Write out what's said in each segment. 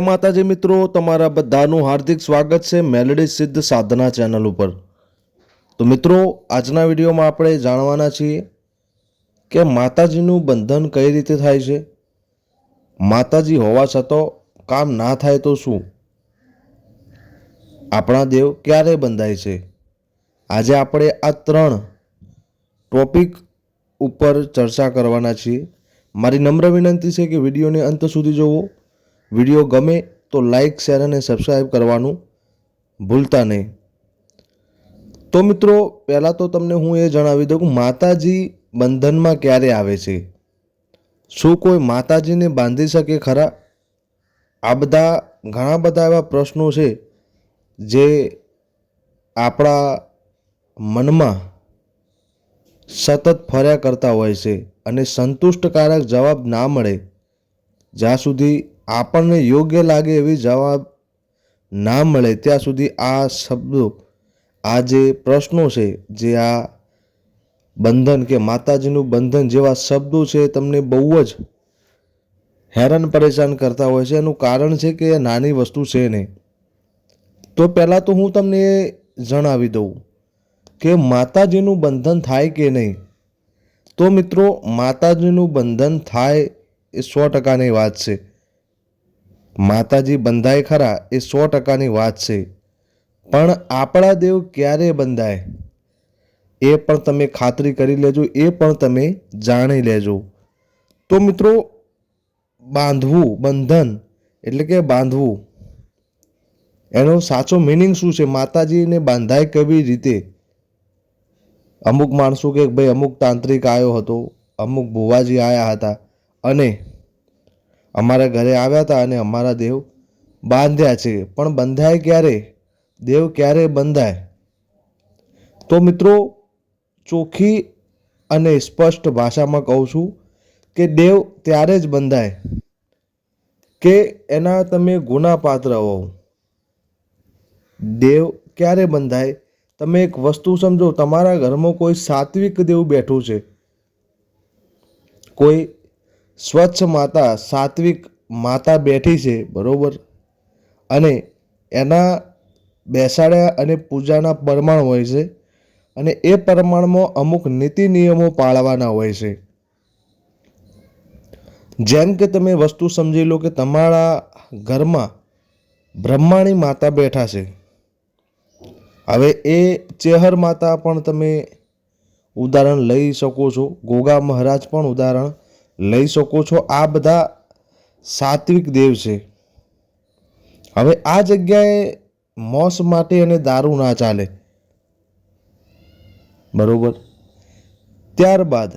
જય માતાજી મિત્રો, તમારા બધાનું હાર્દિક સ્વાગત છે મેલેડી સિદ્ધ સાધના ચેનલ ઉપર. તો મિત્રો, આજના વિડીયોમાં આપણે જાણવાના છીએ કે માતાજીનું બંધન કઈ રીતે થાય છે? માતાજી હોવા છતાં કામ ના થાય તો શું? આપણા દેવ ક્યારે બંધાય છે? આજે આપણે આ ત્રણ ટોપિક ઉપર ચર્ચા કરવાના છીએ. મારી નમ્ર વિનંતી છે કે વિડીયોને અંત સુધી જોવો. વીડિયો ગમે તો લાઈક શેર અને સબસ્ક્રાઈબ કરવાનું ભૂલતા નહીં. તો મિત્રો, પહેલાં તો તમને હું એ જણાવી દઉં કે માતાજી બંધનમાં ક્યારે આવે છે? શું કોઈ માતાજીને બાંધી શકે ખરા? આ બધા ઘણા બધા એવા પ્રશ્નો છે જે આપણા મનમાં સતત ફર્યા કરતા હોય છે અને સંતુષ્ટકારક જવાબ ના મળે જ્યાં સુધી આપણને યોગ્ય લાગે એવી જવાબ ના મળે, ત્યાં સુધી આ શબ્દો, આ જે પ્રશ્નો છે, જે આ બંધન કે માતાજીનું બંધન જેવા શબ્દો છે તમને બહુ જ હેરાન પરેશાન કરતા હોય છે. એનું કારણ છે કે નાની વસ્તુ છે નહીં. તો પહેલાં તો હું તમને જણાવી દઉં કે માતાજીનું બંધન થાય કે નહીં? તો મિત્રો, માતાજીનું બંધન થાય એ સો ટકાની વાત છે. માતાજી બંધાય ખરા એ સો ટકાની વાત છે. પણ આપણા દેવ ક્યારે બંધાય? એ પણ તમે ખાતરી કરી લેજો, એ પણ તમે જાણી લેજો. તો મિત્રો, બાંધવું, બંધન, એટલે કે બાંધવું, એનો સાચો મિનિંગ શું છે? માતાજીને બાંધાય કેવી રીતે? અમુક માણસો કે ભાઈ અમુક તાંત્રિક આવ્યો હતો, અમુક ભુવાજી આવ્યા હતા, અને અમારા ઘરે આવ્યા હતા અને અમારા દેવ બાંધ્યા છે. પણ બંધાય ક્યારે? દેવ ક્યારે બંધાય? તો મિત્રો, ચોખ્ખી અને સ્પષ્ટ ભાષામાં કહું છું કે દેવ ત્યારે જ બંધાય કે એના તમે ગુનાપાત્ર હો. દેવ ક્યારે બંધાય? તમે એક વસ્તુ સમજો, તમારા ઘરમાં કોઈ સાત્વિક દેવ બેઠું છે. કોઈ સ્વચ્છ માતા, સાત્વિક માતા બેઠી છે, બરાબર? અને એના બેસાડ્યા અને પૂજાના પરમાણ હોય છે અને એ પ્રમાણમાં અમુક નીતિ નિયમો પાળવાના હોય છે. જેમ કે તમે વસ્તુ સમજી લો કે તમારા ઘરમાં બ્રહ્માણી માતા બેઠા છે. હવે એ ચેહર માતા પણ તમે ઉદાહરણ લઈ શકો છો. ગોગા મહારાજ પણ ઉદાહરણ લઈ શકો છો. આ બધા સાત્વિક દેવ છે. હવે આ જગ્યાએ મોસ માટે અને દારૂ ના ચાલે. બરોબર? ત્યારબાદ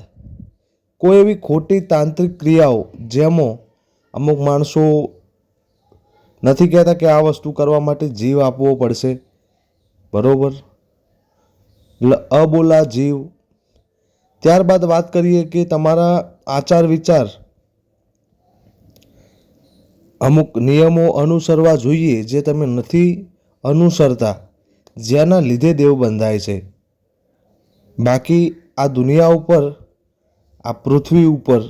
કોઈ એવી ખોટી તાંત્રિક ક્રિયાઓ જેમાં અમુક માણસો નથી કહેતા કે આ વસ્તુ કરવા માટે જીવ આપવો પડશે. બરોબર? એટલે અબોલા જીવ ત્યારબાદ વાત કરીએ કે તમારા આચાર વિચાર. અમુક નિયમો અનુસરવા જોઈએ જે તમે નથી અનુસરતા, જેના લીધે દેવ બંધાય છે. બાકી આ દુનિયા ઉપર, આ પૃથ્વી ઉપર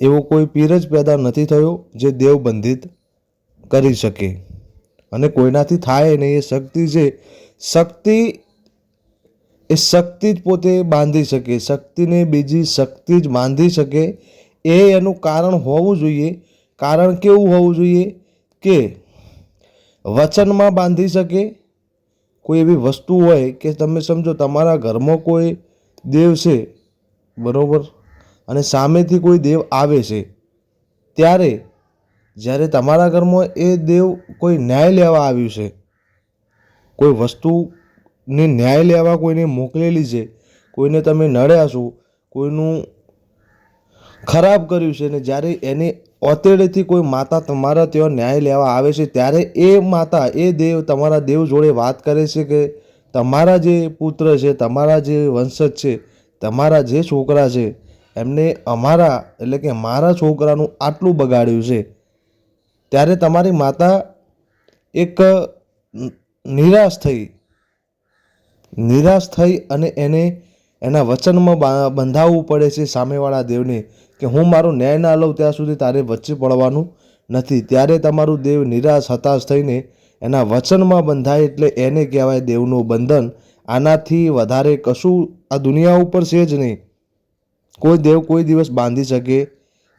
એવો કોઈ પીર જ પેદા નથી થયો જે દેવ બંધિત કરી શકે. અને કોઈનાથી થાય નહીં એ શક્તિ છે. શક્તિ એ શક્તિ જ પોતે બાંધી શકે, શક્તિને બીજી શક્તિ જ બાંધી શકે, એ એનું કારણ હોવું જોઈએ. કારણ કેવું હોવું જોઈએ? કે વચનમાં બાંધી શકે. કોઈ એવી વસ્તુ હોય કે તમે સમજો તમારા ઘરમાં કોઈ દેવ છે, બરાબર? અને સામેથી કોઈ દેવ આવે છે. ત્યારે જ્યારે તમારા ઘરમાં એ દેવ કોઈ ન્યાય લેવા આવ્યું છે, કોઈ વસ્તુને ન્યાય લેવા કોઈને મોકલેલી છે, કોઈને તમે નડ્યા છો, કોઈનું ખરાબ કર્યું છે ને જ્યારે એને ઓતેડેથી કોઈ માતા તમારા ત્યાં ન્યાય લેવા આવે છે, ત્યારે એ માતા, એ દેવ તમારા દેવ જોડે વાત કરે છે કે તમારા જે પુત્ર છે, તમારા જે વંશજ છે, તમારા જે છોકરા છે, એમને અમારા એટલે કે મારા છોકરાનું આટલું બગાડ્યું છે. ત્યારે તમારી માતા એક નિરાશ થઈ નિરાશ થઈ અને એને એના વચનમાં બંધાવવું પડે છે સામેવાળા દેવને કે હું મારો ન્યાય ના લઉં ત્યાં સુધી તારે વચ્ચે પડવાનું નથી. ત્યારે તમારું દેવ નિરાશ, હતાશ થઈને એના વચનમાં બંધાય એટલે એને કહેવાય દેવનું બંધન. આનાથી વધારે કશું આ દુનિયા ઉપર છે જ નહીં. કોઈ દેવ કોઈ દિવસ બાંધી શકે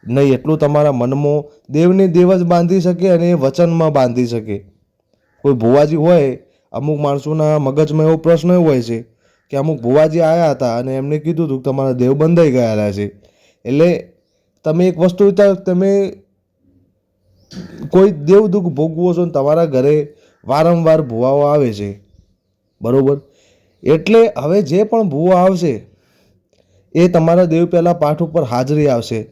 નહીં. એટલું તમારા મનમાં દેવને દેવ જ બાંધી શકે અને એ વચનમાં બાંધી શકે. કોઈ ભુવાજી હોય અમુક માણસોના મગજમાં એવો પ્રશ્ન હોય છે કે અમુક ભુવાજી આવ્યા હતા અને એમને કીધું હતું કે તમારા દેવ બંધાઈ ગયેલા છે. એટલે તમે એક વસ્તુ વિચાર તમે કોઈ દેવ દુઃખ ભોગવો છો ને તમારા ઘરે વારંવાર ભુવાઓ આવે છે. બરાબર? એટલે હવે જે પણ ભૂવો આવશે, એ તમારા દેવ પહેલાં પાઠ ઉપર હાજરી આવશે.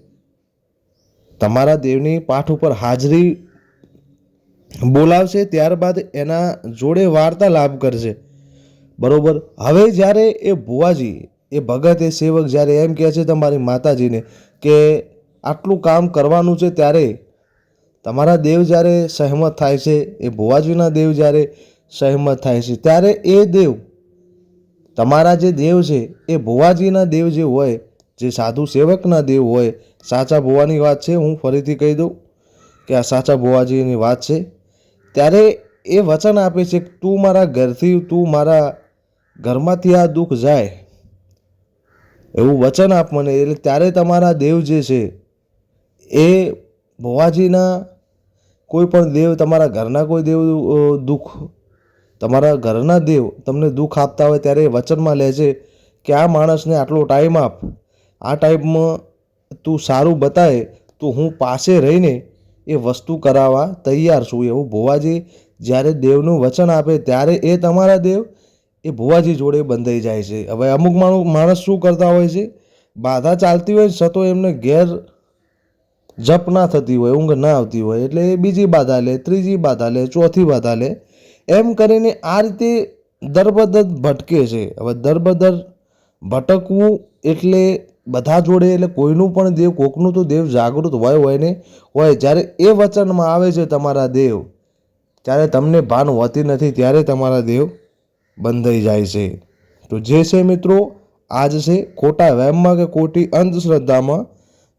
તમારા દેવની પાઠ ઉપર હાજરી બોલાવશે ત્યારબાદ એના જોડે વાર્તાલાપ કરશે. બરોબર? હવે જ્યારે એ ભુવાજી, એ ભગત, એ સેવક જ્યારે એમ કહે છે તમારી માતાજીને કે આટલું કામ કરવાનું છે ત્યારે તમારા દેવ જ્યારે સહેમત થાય છે, એ ભુવાજીના દેવ જ્યારે સહેમત થાય છે, ત્યારે એ દેવ, તમારા જે દેવ છે, એ ભુવાજીના દેવ જે હોય, જે સાધુ સેવકના દેવ હોય, સાચા ભુવાની વાત છે, હું ફરીથી કહી દઉં કે આ સાચા ભુવાજીની વાત છે. ત્યારે એ વચન આપે છે કે તું મારા ઘરથી, તું મારા ઘરમાંથી આ દુઃખ જાય. એવું વચન આપ મને. એટલે ત્યારે તમારા દેવ જે છે, એ ભુવાજીના કોઈ પણ દેવ, તમારા ઘરના કોઈ દેવ દુઃખ, તમારા ઘરના દેવ તમને દુઃખ આપતા હોય ત્યારે એ વચનમાં લે છે કે આ માણસને આટલો ટાઈમ આપ. આ ટાઈમમાં તું સારું બતાવે તો હું પાસે રહીને એ વસ્તુ કરાવવા તૈયાર છું, એવું ભુવાજી જ્યારે દેવનું વચન આપે ત્યારે એ તમારા દેવ, એ ભુવાજી જોડે બંધાઈ જાય છે. હવે અમુક માણસ શું કરતા હોય છે? બાધા ચાલતી હોય છતાં એમને ઘેર જપ ના થતી હોય, ઊંઘ ના આવતી હોય, એટલે એ બીજી બાધા લે, ત્રીજી બાધા લે, ચોથી બાધા લે. એમ કરીને આ રીતે દરબદર ભટકે છે. હવે દરબદર ભટકવું એટલે બધા જોડે એટલે કોઈનું પણ દેવ, કોકનું તો દેવ જાગૃત હોય હોય ને? હોય. જ્યારે એ વચનમાં આવે છે તમારા દેવ, ત્યારે તમને ભાન હોતી નથી, ત્યારે તમારા દેવ બંધાઈ જાય છે. તો જે છે મિત્રો, આજ છે ખોટા વહેમમાં કે ખોટી અંધશ્રદ્ધામાં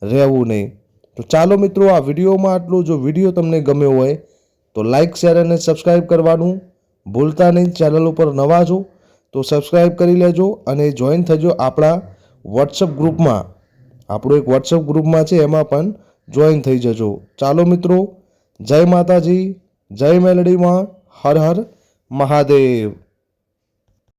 રહેવું નહીં. તો ચાલો મિત્રો, આ વિડીયોમાં આટલું. જો વીડિયો તમને ગમ્યો હોય, તો લાઇક શેર અને સબસ્ક્રાઈબ કરવાનું ભૂલતા નહીં. ચેનલ ઉપર નવા છો, તો સબસ્ક્રાઈબ કરી લેજો અને જોઈન થજો આપણા વોટ્સઅપ ગ્રુપમાં આપણું એક વોટ્સઅપ ગ્રુપમાં છે, એમાં પણ જોઈન થઈ જજો. ચાલો મિત્રો, જય માતાજી, જય મેલડીમાં, હર હર મહાદેવ.